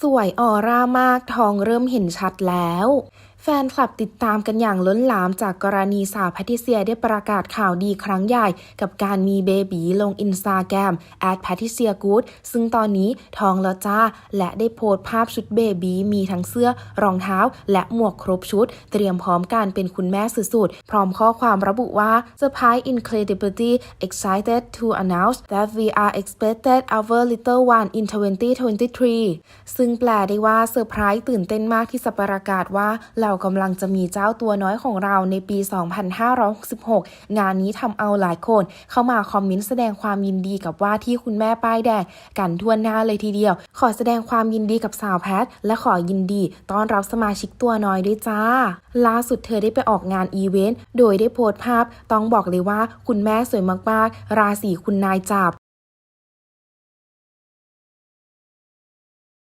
สวยออร่ามากทองเริ่มเห็นชัดแล้ว แฟนคลับติดตามกันอย่างล้นหลามจากกรณีสาวแพทิเซียได้ประกาศข่าวดีครั้งใหญ่ กับการมีเบบีลงอินสตาแกรมแอดแพทิเซียกูดซึ่งตอนนี้ทองแล้วจ้า และได้โพสต์ภาพชุดเบบีมีทั้งเสื้อ รองเท้า และหมวกครบชุด เตรียมพร้อมการเป็นคุณแม่สุดๆ พร้อมข้อความระบุว่า Surprise incredibility excited to announce that we are expected our little one in 2023 ซึ่งแปลได้ว่าเซอร์ไพรส์ตื่นเต้นมากที่จะประกาศว่าเรากำลังจะมีเจ้าตัวน้อยของเราในปี 2566 งานนี้ทำเอาหลายคน เข้ามาคอมเมนต์แสดงความยินดีกับว่าที่คุณแม่ป้ายแดงกันทั่วหน้าเลยทีเดียว ขอแสดงความยินดีกับสาวแพท และขอยินดีต้อนรับสมาชิกตัวน้อยด้วยจ้า ล่าสุดเธอได้ไปออกงานอีเวนต์โดยได้โพสต์ภาพ ต้องบอกเลยว่าคุณแม่สวยมากๆ ราศีคุณนายจับ